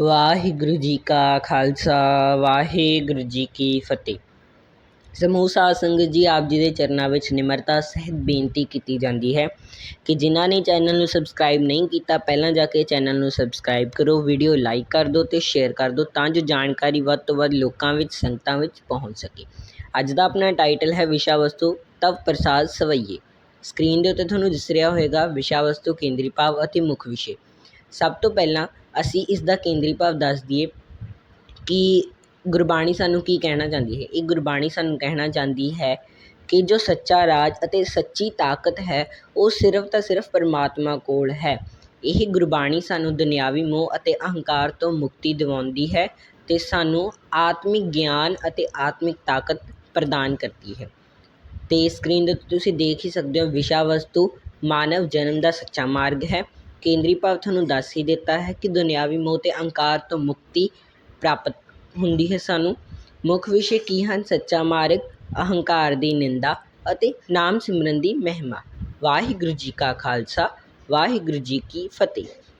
ਵਾਹਿਗੁਰੂ ਜੀ ਕਾ ਖਾਲਸਾ, ਵਾਹਿਗੁਰੂ ਜੀ ਕੀ ਫਤਿਹ। ਸਮੂਹ ਸਾਧ ਸੰਗਤ ਜੀ, ਆਪ ਜੀ ਦੇ ਚਰਨਾਂ ਵਿੱਚ ਨਿਮਰਤਾ ਸਹਿਤ ਬੇਨਤੀ ਕੀਤੀ ਜਾਂਦੀ ਹੈ ਕਿ ਜਿਨ੍ਹਾਂ ਨੇ ਚੈਨਲ ਨੂੰ ਸਬਸਕ੍ਰਾਈਬ ਨਹੀਂ ਕੀਤਾ, ਪਹਿਲਾਂ ਜਾ ਕੇ ਚੈਨਲ ਨੂੰ ਸਬਸਕ੍ਰਾਈਬ ਕਰੋ, ਵੀਡੀਓ ਲਾਈਕ ਕਰ ਦਿਓ ਤੇ ਸ਼ੇਅਰ ਕਰ ਦਿਓ ਤਾਂ ਜੋ ਜਾਣਕਾਰੀ ਵੱਧ ਤੋਂ ਵੱਧ ਲੋਕਾਂ ਵਿੱਚ, ਸੰਗਤਾਂ ਵਿੱਚ ਪਹੁੰਚ ਸਕੇ। ਅੱਜ ਦਾ ਆਪਣਾ ਟਾਈਟਲ ਹੈ ਵਿਸ਼ਾ ਵਸਤੂ, ਤਵ ਪ੍ਰਸਾਦ ਸਵਈਏ। ਸਕਰੀਨ ਦੇ ਉੱਤੇ ਤੁਹਾਨੂੰ ਦਿਸ ਰਿਹਾ ਹੋਵੇਗਾ ਵਿਸ਼ਾ ਵਸਤੂ ਕੇਂਦਰੀ ਭਾਵ ਅਤੇ ਮੁੱਖ ਵਿਸ਼ੇ। ਸਭ ਤੋਂ ਪਹਿਲਾਂ ਅਸੀਂ ਇਸ ਦਾ ਕੇਂਦਰੀ ਭਾਵ ਦੱਸ ਦਈਏ ਕਿ ਗੁਰਬਾਣੀ ਸਾਨੂੰ ਕੀ ਕਹਿਣਾ ਚਾਹੁੰਦੀ ਹੈ? ਇਹ ਗੁਰਬਾਣੀ ਸਾਨੂੰ ਕਹਿਣਾ ਚਾਹੁੰਦੀ ਹੈ ਕਿ ਜੋ ਸੱਚਾ ਰਾਜ ਅਤੇ ਸੱਚੀ ਤਾਕਤ ਹੈ, ਉਹ ਸਿਰਫ ਤਾਂ ਸਿਰਫ ਪਰਮਾਤਮਾ ਕੋਲ ਹੈ। ਇਹ ਗੁਰਬਾਣੀ ਸਾਨੂੰ ਦੁਨਿਆਵੀ ਮੋਹ ਅਤੇ ਅਹੰਕਾਰ ਤੋਂ ਮੁਕਤੀ ਦਿਵਾਉਂਦੀ ਹੈ ਅਤੇ ਸਾਨੂੰ ਆਤਮਿਕ ਗਿਆਨ ਅਤੇ ਆਤਮਿਕ ਤਾਕਤ ਪ੍ਰਦਾਨ ਕਰਦੀ ਹੈ। ਅਤੇ ਸਕਰੀਨ ਦੇ ਉੱਤੇ ਤੁਸੀਂ ਦੇਖ ਹੀ ਸਕਦੇ ਹੋ ਵਿਸ਼ਾ ਵਸਤੂ ਮਾਨਵ ਜਨਮ ਦਾ ਸੱਚਾ ਮਾਰਗ ਹੈ। ਕੇਂਦਰੀ ਭਾਵ ਤੁਹਾਨੂੰ ਦੱਸ ਹੀ ਦਿੱਤਾ ਹੈ ਕਿ ਦੁਨਿਆਵੀ ਮੋਹ ਤੇ ਅਹੰਕਾਰ ਤੋਂ ਮੁਕਤੀ ਪ੍ਰਾਪਤ ਹੁੰਦੀ ਹੈ ਸਾਨੂੰ। ਮੁੱਖ ਵਿਸ਼ੇ ਕੀ ਹਨ? ਸੱਚਾ ਮਾਰਗ, ਅਹੰਕਾਰ ਦੀ ਨਿੰਦਾ ਅਤੇ ਨਾਮ ਸਿਮਰਨ ਦੀ ਮਹਿਮਾ। ਵਾਹਿਗੁਰੂ ਜੀ ਕਾ ਖਾਲਸਾ, ਵਾਹਿਗੁਰੂ ਜੀ ਕੀ ਫਤਿਹ।